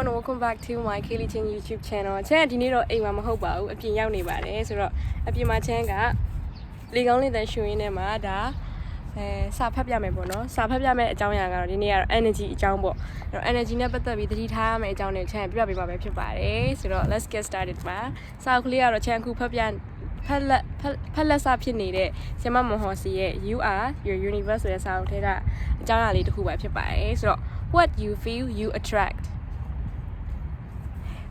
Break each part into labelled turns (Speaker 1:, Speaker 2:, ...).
Speaker 1: everyone welcome back to my Kaylee Chin YouTube channel ချမ်းကဒီနေ့တော့အိမ်မှာမဟုတ်ပါဘူးအပြင်ရောက်နေပါတယ်ဆိုတော့အပြင်မှာချမ်းကလေကောင်းလေးတန်ရွှင်နေမှာဒါအဲစာဖတ်ပြမယ်ပေါ့နော်စာဖတ်ပြမယ်အကြောင်းအရာကတော့ဒီနေ့ကတော့ energy အကြောင်းပေါ့အဲ့တော့ energy နဲ့ပတ်သက်ပြီးသတိထားရမယ့်အကြောင်းတွေချမ်းပြပြပေးပါပဲဖြစ်ပါတယ်ဆိုတော့ let's get started ပါစာအုပ်ကလေးကတော့ချမ်းအခုဖတ်ပြဖက်လက်ဖက်ဖက်လက်စာဖြစ်နေတဲ့ဆရာမမွန်ဟော်စီရဲ့ you are your universe ဆိုတဲ့စာအုပ်ထဲကအကြောင်းအရာလေးတစ်ခုပဲဖြစ်ပါတယ်ဆိုတော့ what you feel you attract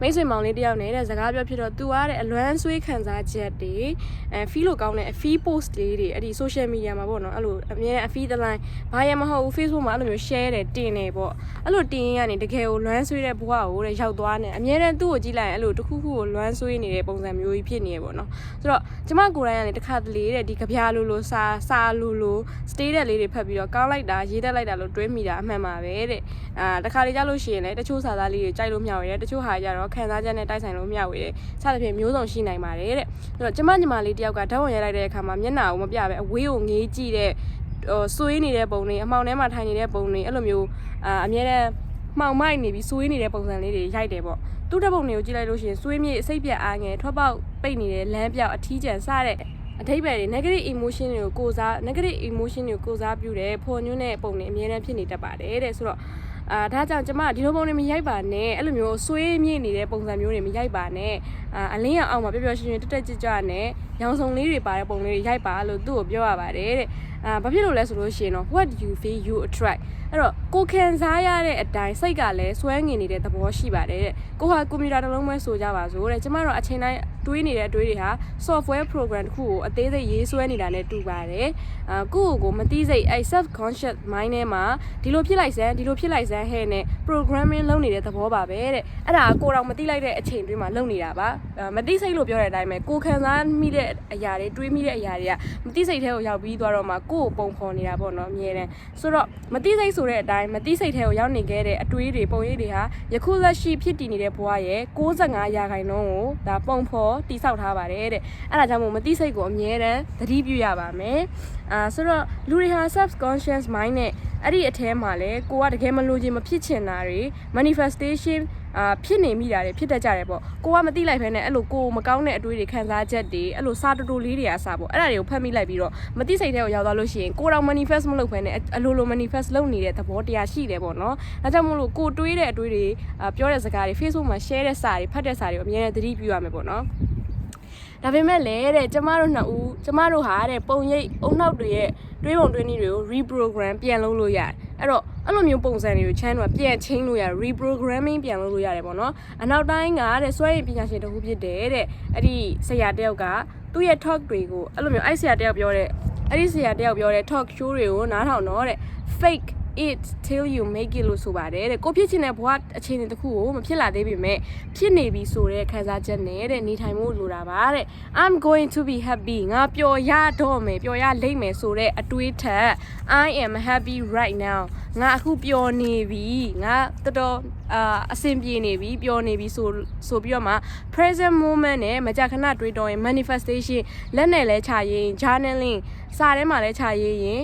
Speaker 1: မိတ်ဆွေမောင်လေးတယောက်နေတဲ့စကားပြောဖြစ်တော့ तू အားတဲ့အလွမ်းဆွေးခံစားချက်တွေအဲ feel လို့ကောင်းတဲ့ feel post လေးတွေအဲ့ဒီ social media မှာပေါ့နော်အဲ့လိုအမြဲတမ်း feel တစ် line ဘာရမဟုတ်ဘူး Facebook မှာအဲ့လိုမျိုး share တယ်တင်တယ်ပေါ့အဲ့လိုတင်ရင်ကနေတကယ်ကိုလွမ်းဆွေးတဲ့ဘဝကိုတဲ့ရောက်သွားနေအမြဲတမ်းသူ့ကိုကြည့်လိုက်ရင်အဲ့လိုတစ်ခုခုကိုလွမ်းဆွေးနေတဲ့ပုံစံမျိုးကြီးဖြစ်နေရပေါ့နော်ဆိုတော့ကျမကိုယ်တိုင်ကနေတစ်ခါတလေတဲ့ဒီကြပြားလိုလိုစာစာလိုလို stay တဲ့လေးတွေဖတ်ပြီးတော့ကောင်းလိုက်တာရေးတတ်လိုက်တာလို့တွေးမိတာအမှန်ပါပဲတဲ့အာတစ်ခါလေကြားလို့ရှိရင်လည်းတချို့စာသားလေးတွေကြိုက်လို့မျှဝေတယ်တချို့ဟာကြတော့ခံစားချက်နဲ့တိုက်ဆိုင်လို့မျှဝေတယ်စသဖြင့်မျိုးစုံရှိနိုင်ပါတယ်တဲ့ဆိုတော့ကျမညီမလေးတယောက်ကဓာတ်ဝင်ရိုက်လိုက်တဲ့အခါမှာမျက်နှာကိုမပြပဲအဝေးကိုငေးကြည့်တဲ့ဟိုဆွေးနေတဲ့ပုံတွေအမှောင်ထဲမှာထိုင်နေတဲ့ပုံတွေအဲ့လိုမျိုးအာအမြဲတမ်းမှောင်မိုက်နေပြီးဆွေးနေတဲ့ပုံစံလေးတွေရိုက်တယ်ပေါ့သူ့တပ်ပုံတွေကိုကြည့်လိုက်လို့ရှိရင်ဆွေးမြေအစိတ်ပြက်အားငယ်ထွက်ပေါက်ပိတ်နေတဲ့လမ်းပြောက်အထီးကျန်စတဲ့အထိပ္ပယ်တွေ negative emotion တွေကိုကိုစား negative emotion တွေကိုကိုစားပြုတယ်ဖော်ညွှန်းတဲ့ပုံတွေအများနဲ့ဖြစ်နေတတ်ပါတယ်တဲ့ဆိုတော့ အာဒါကြောင့်ကျမဒီလိုပုံတွေမရိုက်ပါနဲ့အဲ့လိုမျိုးဆွေးမြေ့နေတဲ့ပုံစံမျိုးတွေမရိုက်ပါနဲ့အာအလင်းရအောင်မှာပျော်ပျော်ရွှင်ရွှင်တက်တက်ကြွကြွနဲ့ရောင်စုံလေးတွေပါတဲ့ပုံလေးတွေရိုက်ပါလို့သူ့ကိုပြောရပါတယ်တဲ့အာဘာဖြစ်လို့လဲဆိုလို့ရှိရင်တော့ what you feel you attract အဲ့တော့ကိုခံစားရတဲ့အတိုင်းစိတ်ကလည်းစွဲငင်နေတဲ့သဘောရှိပါတယ်တဲ့ကိုဟာကွန်ပျူတာတစ်လုံးပဲဆိုကြပါစို့တဲ့ကျမတို့အချိန်တိုင်း တွေးနေတဲ့အတွေးတွေဟာ software program တစ်ခုကိုအသေးစိတ်ရေးဆွဲနေတာနဲ့တူပါတယ်အာကိုယ့်ကိုယ်ကိုမသိစိတ်အဲ self conscious mind ထဲမှာဒီလိုဖြစ်လိုက်စမ်းဒီလိုဖြစ်လိုက်စမ်းဟဲ့နဲ့ programming လုပ်နေတဲ့သဘောပါပဲတဲ့အဲ့ဒါကိုတော့မသိလိုက်တဲ့အချိန်တွင်းမှာလုပ်နေတာပါအာမသိစိတ်လို့ပြောတဲ့အတိုင်းပဲကိုခံစားမိတဲ့အရာတွေတွေးမိတဲ့အရာတွေကမသိစိတ်ထဲကိုရောက်ပြီးသွားတော့မှကိုယ့်ကိုပုံဖော်နေတာပေါ့နော်အမြဲတမ်းဆိုတော့မသိစိတ်ဆိုတဲ့အတိုင်းမသိစိတ်ထဲကိုရောက်နေခဲ့တဲ့အတွေးတွေပုံရိပ်တွေဟာယခုလက်ရှိဖြစ်တည်နေတဲ့ဘဝရဲ့65ရာခိုင်နှုန်းကိုဒါပုံဖော်တိဆောက်ထားပါတယ်တဲ့အဲ့ဒါကြောင့်မို့မသိစိတ်ကိုအမြဲတမ်းသတိပြုရပါမယ်အာဆိုတော့လူတွေဟာ subconscious mind နဲ့အဲ့ဒီအထဲမှာလဲကိုကတကယ်မလို့ခြင်းမဖြစ်ချင်တာတွေ manifestation အာဖြစ်နေမိတာတွေဖြစ်တတ်ကြတယ်ပေါ့ကိုကမသိလိုက်ဖ ೇನೆ အဲ့လိုကိုမကောင်းတဲ့အတွေးတွေခံစားချက်တွေအဲ့လိုစာတူတူလေးတွေအစားပေါ့အဲ့ဒါတွေကိုဖတ်မိလိုက်ပြီးတော့မသိစိတ်ထဲကိုရောက်သွားလို့ရှိရင်ကိုတော့ manifest မလုပ်ဖ ೇನೆ အလိုလို manifest လုပ်နေတဲ့သဘောတရားရှိတယ်ပေါ့နော်ဒါကြောင့်မို့လို့ကိုတွေးတဲ့အတွေးတွေအာပြောတဲ့စကားတွေ Facebook မှာ share တဲ့စာတွေဖတ်တဲ့စာတွေကိုအများနဲ့သတိပြုရမယ်ပေါ့နော် ဒါပေမဲ့လည်းတဲ့ကျမတို့နှစ်ဦးကျမတို့ဟာတဲ့ပုံရိပ်အုံနောက်တွေရဲ့တွေးပုံတွေးနည်းတွေကို reprogram ပြန်လုပ်လို့ရတယ်အဲ့တော့အဲ့လိုမျိုးပုံစံတွေကို channel ကပြန်ချင်းလို့ရ reprogramming ပြန်လုပ်လို့ရတယ်ပေါ့နော်အနောက်တိုင်းကတဲ့စွဲရင်ပညာရှင်တစ်ခုဖြစ်တယ်တဲ့အဲ့ဒီဆရာတယောက်ကသူ့ရဲ့ talk တွေကိုအဲ့လိုမျိုးအဲ့ဆရာတယောက်ပြောတဲ့အဲ့ဒီဆရာတယောက်ပြောတဲ့ talk show တွေကိုနားထောင်တော့တဲ့ fake it till you make it လို့ဆိုပါတယ်တဲ့ကိုဖြစ်ချင်တဲ့ဘဝအခြေအနေတစ်ခုကိုမဖြစ်လာသေးပေမဲ့ဖြစ်နေပြီဆိုတဲ့ခံစားချက်နဲ့တဲ့နေထိုင်မှုလိုတာပါတဲ့ I'm going to be happy ငါပျော်ရတော့မယ်ပျော်ရလိမ့်မယ်ဆိုတဲ့အတွေးထက် I am happy right now ငါအခုပျော်နေပြီငါတော်တော်အာအဆင်ပြေနေပြီပျော်နေပြီဆိုဆိုပြီးတော့မှ present moment နဲ့မကြာခဏတွေးတော့ရင် manifestation လက်နဲ့လဲချရင် journaling စာထဲမှာလဲချရေးရင်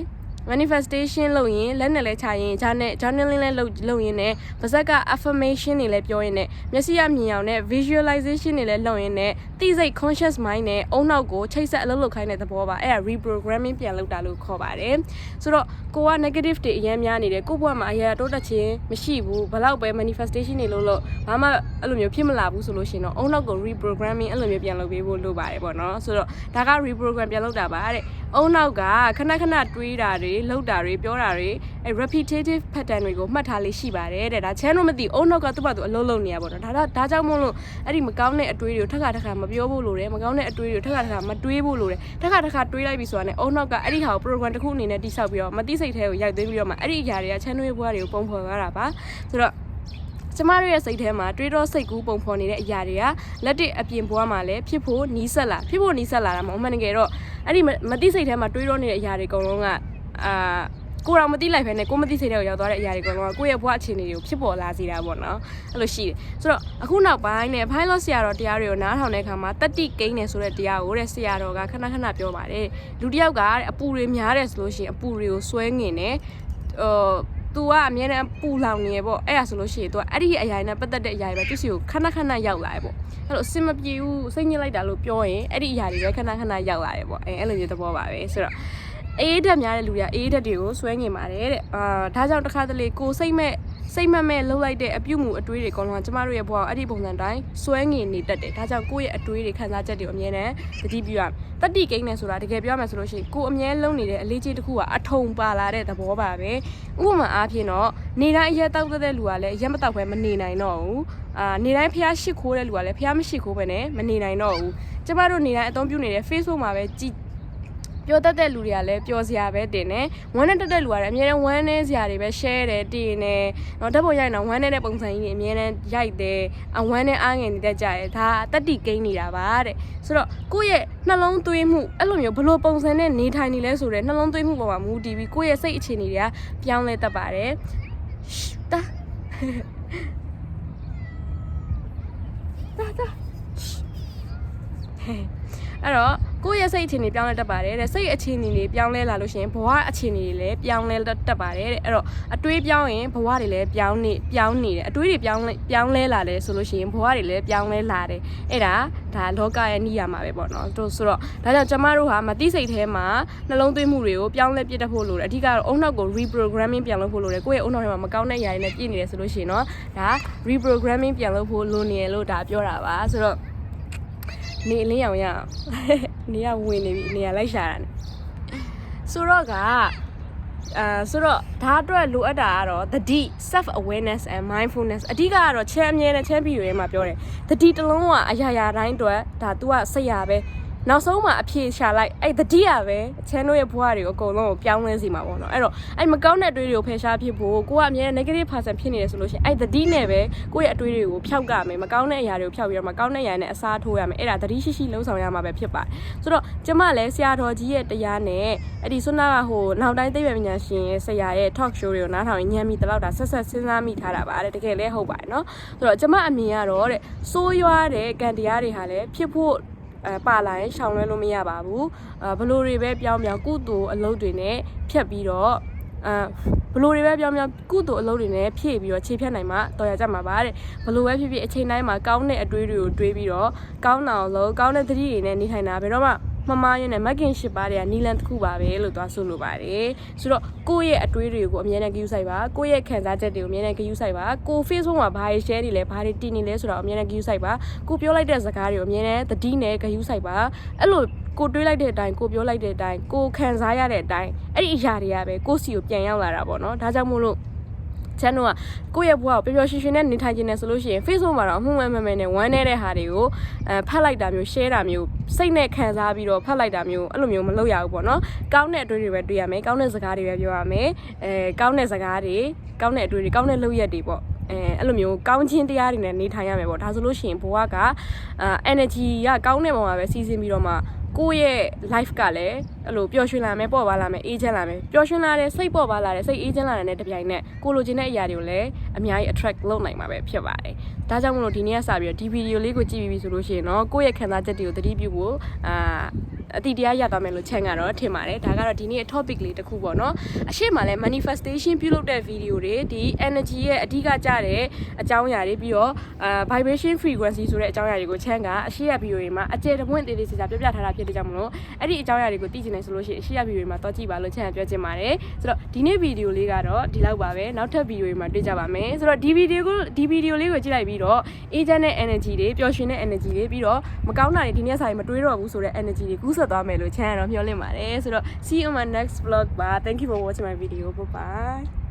Speaker 1: manifestation လုပ်ရင်လက်နဲ့လဲချရင် journal journaling လဲလုပ်လုပ်ရင်နဲ့ပါဇက်က affirmation တွေလဲပြောရင်နဲ့မျက်စိရမြင်အောင်နဲ့ visualization တွေလဲလုပ်ရင်နဲ့ သိစိတ် conscious mind နဲ့အုံနောက်ကိုချိတ်ဆက်အလုပ်လုပ်ခိုင်းတဲ့သဘောပါအဲ့ဒါ reprogramming ပြန်လုပ်တာလို့ခေါ်ပါတယ်ဆိုတော့ကိုက negative တွေအများများနေတယ်ကိုယ့်ဘဝမှာအရာတိုးတက်ခြင်းမရှိဘူးဘလောက်ပဲ manifestation တွေလုပ်လို့ဘာမှအဲ့လိုမျိုးဖြစ်မလာဘူးဆိုလို့ရှိရင်တော့အုံနောက်ကို reprogramming အဲ့လိုမျိုးပြန်လုပ်ပေးဖို့လိုပါတယ်ပေါ့နော်ဆိုတော့ဒါက reprogram ပြန်လုပ်တာပါတဲ့အုံနောက်ကခဏခဏတွေးတာတွေလှုပ်တာတွေပြောတာတွေ အဲ repetitive pattern တွေကိုမှတ်ထားလေးရှိပါတယ်တဲ့ဒါ channel မသိအုံနောက်ကသူ့ဘာသူအလုံးလုံးနေရပါတော့ဒါတော့ဒါကြောင့်မို့လို့အဲ့ဒီမကောင်းတဲ့အတွေးတွေကိုထပ်ခါထပ်ခါမပြောဖို့လိုတယ်မကောင်းတဲ့အတွေးတွေကိုထပ်ခါထပ်ခါမတွေးဖို့လိုတယ်ထပ်ခါထပ်ခါတွေးလိုက်ပြီဆိုတာနဲ့အုံနောက်ကအဲ့ဒီဟာကို program တစ်ခုအနေနဲ့တိစောက်ပြီးတော့မသိစိတ်ထဲကိုရိုက်သွင်းပြီးတော့မှအဲ့ဒီအရာတွေက channel ရဲ့ဘွားတွေကိုပုံဖော်သွားတာပါဆိုတော့ကျမတို့ရဲ့စိတ်ထဲမှာတွေးတော့စိတ်ကူးပုံဖော်နေတဲ့အရာတွေကလက်တစ်အပြင်ဘွားမှာလည်းဖြစ်ဖို့နီးစက်လာဖြစ်ဖို့နီးစက်လာတာမဟုတ်မှန်တကယ်တော့အဲ့ဒီမသိစိတ်ထဲမှာတွေးတော့နေတဲ့အရာတွေအကုန်လုံးကအာ ကိုတော်မသိလိုက်ဖ ೇನೆ ကိုမသိစိတ်တဲ့ကိုရောက်သွားတဲ့အရာတွေကတော့ကိုယ့်ရဲ့ဘဝအခြေအနေတွေကိုဖြစ်ပေါ်လာစေတာပေါ့နော်အဲ့လိုရှိတယ်ဆိုတော့အခုနောက်ပိုင်းနဲ့ pilot ဆရာတော်တရားတွေကိုနားထောင်တဲ့အခါမှာတတိကိန်းနေဆိုတဲ့တရားကိုတဲ့ဆရာတော်ကခဏခဏပြောပါတယ်လူတစ်ယောက်ကတဲ့အပူတွေများတယ်ဆိုလို့ရှိရင်အပူတွေကိုဆွဲငင်တယ်ဟို तू ကအမြဲတမ်းပူလောင်နေရပေါ့အဲ့ဒါဆိုလို့ရှိရင် तू ကအဲ့ဒီအရာတွေနဲ့ပတ်သက်တဲ့အရာတွေပဲသူစီကိုခဏခဏရောက်လာရပေါ့အဲ့လိုအစင်မပြေဘူးစိတ်ညစ်လိုက်တာလို့ပြောရင်အဲ့ဒီအရာတွေပဲခဏခဏရောက်လာတယ်ပေါ့အဲအဲ့လိုမျိုးသဘောပါပဲဆိုတော့ အေးဓာတ်များတဲ့လူတွေကအေးဓာတ်တွေကိုဆွဲငင်ပါတယ်တဲ့အာဒါကြောင့်တစ်ခါတလေကိုစိတ်မဲ့စိတ်မမဲ့လှုပ်လိုက်တဲ့အပြုတ်မှုအတွေးတွေအကုန်လုံးကကျမတို့ရဲ့ဘဝကိုအဲ့ဒီပုံစံတိုင်းဆွဲငင်နေတတ်တယ်ဒါကြောင့်ကိုယ့်ရဲ့အတွေးတွေခံစားချက်တွေအမြဲတမ်းသတိပြုရမယ်တတိကိန်းနဲ့ဆိုတာတကယ်ပြောရမယ်ဆိုလို့ရှိရင်ကိုယ်အမြဲလုံးနေတဲ့အလေးကြီးတစ်ခုကအထုံပါလာတဲ့သဘောပါပဲဥပမာအားဖြင့်တော့နေတိုင်းအရက်တောက်တဲ့လူကလည်းအရက်မတောက်ပဲမနေနိုင်တော့ဘူးအာနေတိုင်းဖျားရှိခိုးတဲ့လူကလည်းဖျားမရှိခိုးပဲနဲ့မနေနိုင်တော့ဘူးကျမတို့နေတိုင်းအသုံးပြုနေတဲ့ Facebook မှာပဲကြည် ပြောတတ်တဲ့လူတွေကလည်းပြောစရာပဲတင်တယ်ဝမ်းနဲ့တက်တဲ့လူကလည်းအများနဲ့ဝမ်းနဲ့စရာတွေပဲ share တယ်တင်တယ်တော့ဓာတ်ပုံရိုက်တော့ဝမ်းနဲ့တဲ့ပုံစံကြီးတွေအများနဲ့ရိုက်တယ်အဝမ်းနဲ့အားငယ်နေတတ်ကြတယ်ဒါတတိကိန်းနေတာပါတဲ့ဆိုတော့ကိုယ့်ရဲ့နှလုံးသွေးမှုအဲ့လိုမျိုးဘလို့ပုံစံနဲ့နေထိုင်နေလဲဆိုတော့နှလုံးသွေးမှုပေါ်မှာမူတည်ပြီးကိုယ့်ရဲ့စိတ်အခြေအနေတွေကပြောင်းလဲတတ်ပါတယ်တာတာတာအဲ့တော့ ကိုယ့်ရဲ့စိတ်အခြေအနေပြောင်းလဲတတ်ပါတယ်တဲ့စိတ်အခြေအနေတွေပြောင်းလဲလာလို့ရှိရင်ဘဝအခြေအနေတွေလည်းပြောင်းလဲတတ်ပါတယ်တဲ့အဲ့တော့အတွေးပြောင်းရင်ဘဝတွေလည်းပြောင်းနေပြောင်းနေတယ်အတွေးတွေပြောင်းလဲပြောင်းလဲလာတယ်ဆိုလို့ရှိရင်ဘဝတွေလည်းပြောင်းလဲလာတယ်အဲ့ဒါဒါလောကရဲ့နိယာမှာပဲပေါ့နော်တို့ဆိုတော့ဒါကြောင့်ကျမတို့ဟာမသိစိတ်ထဲမှာနှလုံးသွင်းမှုတွေကိုပြောင်းလဲပြတ်တတ်ဖို့လိုတယ်အဓိကတော့အုံနောက်ကို reprogramming ပြန်လုပ်ဖို့လိုတယ်ကိုယ့်ရဲ့အုံနောက်ထဲမှာမကောင်းတဲ့ຢာတွေနဲ့ပြည့်နေတယ်ဆိုလို့ရှိရင်တော့ဒါ reprogramming ပြန်လုပ်ဖို့လိုနေရလို့ဒါပြောတာပါဆိုတော့ နေအလင်းအောင်ရအောင်နေရဝင်နေပြီနေရလိုက်ရှာတာ ਨੇ ဆိုတော့ကအာဆိုတော့ဒါအတွက်လိုအပ်တာကတော့သတိ self awareness and mindfulness အဓိကကတော့ချမ်းအမြဲနဲ့ချမ်းပြီးရွေးမှာပြောတယ်သတိတစ်လုံးကအရာရာတိုင်းအတွက်ဒါ तू ကစိတ်ရပဲ နောက်ဆုံးမှာအဖြေရှာလိုက်အဲ့သတိရပဲအချမ်းတို့ရဲ့ဘဝတွေကိုအကုန်လုံးကိုပြောင်းလဲစီမှာပေါ့နော်အဲ့တော့အဲ့မကောင်းတဲ့အတွေးတွေကိုဖယ်ရှားဖြစ်ဖို့ကိုကအမြဲ negative person ဖြစ်နေတယ်ဆိုလို့ရှိရင်အဲ့သတိနဲ့ပဲကိုယ့်ရဲ့အတွေးတွေကိုဖျောက်ကမယ်မကောင်းတဲ့အရာတွေကိုဖျောက်ပြီးတော့မကောင်းတဲ့အရာနဲ့အစားထိုးရမယ်အဲ့ဒါသတိရှိရှိလုံးဆောင်ရမှာပဲဖြစ်ပါတယ်ဆိုတော့ကျမလည်းဆရာတော်ကြီးရဲ့တရားနဲ့အဲ့ဒီဆွနာကဟိုနောက်တိုင်းသိပ္ပံပညာရှင်ရဲ့ဆရာရဲ့ talk show တွေကိုနားထောင်ရင်ညံမိတလောက်တာဆက်ဆက်စဉ်းစားမိထားတာပါတဲ့တကယ်လည်းဟုတ်ပါတယ်နော်ဆိုတော့ကျမအမြင်ကတော့တဲ့စိုးရွားတဲ့ကံတရားတွေဟာလည်းဖြစ်ဖို့ အဲပါလာရင်ရှောင်လွှဲလို့မရပါဘူးအဲဘလို့တွေပဲပြောင်းပြောင်းကုသိုလ်အလုပ်တွေနဲ့ဖြတ်ပြီးတော့အဲဘလို့တွေပဲပြောင်းပြောင်းကုသိုလ်အလုပ်တွေနဲ့ဖြည့်ပြီးတော့ခြေဖြတ်နိုင်မှတော်ရကြမှာပါတဲ့ဘလို့ပဲဖြစ်ဖြစ်အချိန်တိုင်းမှာကောင်းတဲ့အတွေးတွေကိုတွေးပြီးတော့ကောင်းတာကိုလုပ်ကောင်းတဲ့သတိတွေနဲ့နေထိုင်တာဘယ်တော့မှ မမရနဲ့မက်ကင်ရှစ်ပါးတွေကနီလန်တစ်ခုပါပဲလို့သွားဆိုလိုပါတယ်ဆိုတော့ကိုယ့်ရဲ့အတွေးတွေကိုအမြဲတမ်းဂရုစိုက်ပါကိုယ့်ရဲ့ခံစားချက်တွေကိုအမြဲတမ်းဂရုစိုက်ပါကို Facebook မှာဘာတွေ share တွေလဲဘာတွေတင်နေလဲဆိုတော့အမြဲတမ်းဂရုစိုက်ပါကိုပြောလိုက်တဲ့စကားတွေကိုအမြဲတမ်းသတိနဲ့ဂရုစိုက်ပါအဲ့လိုကိုတွေးလိုက်တဲ့အတိုင်းကိုပြောလိုက်တဲ့အတိုင်းကိုခံစားရတဲ့အတိုင်းအဲ့ဒီအရာတွေကပဲကိုယ့်စီကိုပြန်ရောက်လာတာပေါ့နော်ဒါကြောင့်မို့လို့ ချန်တို့ကကိုယ့်ရဲ့ဘဝကိုပျော်ပျော်ရွှင်ရွှင်နဲ့နေထိုင်ခြင်းနဲ့ဆိုလို့ရှိရင် Facebook မှာတော့အမှုမဲ့မဲ့မဲ့နဲ့ဝမ်းနေတဲ့ဟာတွေကိုအဲဖတ်လိုက်တာမျိုး share တာမျိုးစိတ်နဲ့ခံစားပြီးတော့ဖတ်လိုက်တာမျိုးအဲ့လိုမျိုးမလုပ်ရဘူးပေါ့နော်ကောင်းတဲ့အတွေ့တွေပဲတွေ့ရမယ်ကောင်းတဲ့စကားတွေပဲပြောရမယ်အဲကောင်းတဲ့စကားတွေကောင်းတဲ့အတွေ့တွေကောင်းတဲ့လုပ်ရက်တွေပေါ့အဲအဲ့လိုမျိုးကောင်းခြင်းတရားတွေနဲ့နေထိုင်ရမယ်ပေါ့ဒါဆိုလို့ရှိရင်ဘဝကအာ energy ကကောင်းတဲ့ပုံမှာပဲစီးဆင်းပြီးတော့မှကိုယ့်ရဲ့ life ကလည်းအဲ့လိုပျော်ရွှင်လာမယ်ပေါ့ပါလာမယ်အေးချမ်းလာမယ်ပျော်ရွှင်လာတဲ့စိတ်ပေါ့ပါလာတဲ့စိတ်အေးချမ်းလာတဲ့တပြိုင်နက်ကိုလိုချင်တဲ့အရာတွေကိုလည်းအများကြီး attract လုပ်နိုင်မှာပဲဖြစ်ပါတယ်ဒါကြောင့်မလို့ဒီနေ့ကစပြီးတော့ဒီဗီဒီယိုလေးကိုကြည့်ပြီးပြီဆိုလို့ရှိရင်တော့ကိုယ့်ရဲ့ခံစားချက်တွေကိုသတိပြုဖို့အာအတိတရားရသွားမယ်လို့ချန်ကတော့ထင်ပါတယ်ဒါကတော့ဒီနေ့ topic လေးတစ်ခုပေါ့နော်အရှိမလဲ manifestation ပြုလုပ်တဲ့ video တွေဒီ energy ရဲ့အဓိကကျတဲ့အကြောင်းအရာတွေပြီးတော့အာ vibration frequency ဆိုတဲ့အကြောင်းအရာတွေကိုချန်ကအရှိရ video တွေမှာအကျယ်တပွင့်သေးသေးချာချာပြပြထားတာဖြစ်တဲ့ကြောင့်မလို့အဲ့ဒီအကြောင်းအရာတွေကိုသိချင်တယ်ဆိုလို့ရှိရင်အရှိရ video တွေမှာတော့ကြည့်ပါလို့ချန်ကပြောချင်ပါတယ်ဆိုတော့ဒီနေ့ video လေးကတော့ဒီလောက်ပါပဲနောက်ထပ် video တွေမှာတွေ့ကြပါမယ်ဆိုတော့ဒီ video ကိုဒီ video လေးကိုကြည့်လိုက်ပြီးတော့ agent နဲ့ energy တွေပျော်ရွှင်တဲ့ energy တွေပြီးတော့မကောင်းတာတွေဒီနေ့ဆိုင်မတွေးတော့ဘူးဆိုတဲ့ energy တွေကူးဆက်သွားမယ်လို့ချန်ကတော့မျှော်လင့်ပါတယ်ဆိုတော့ see you on my next vlog ပါ thank you for watching my video bye bye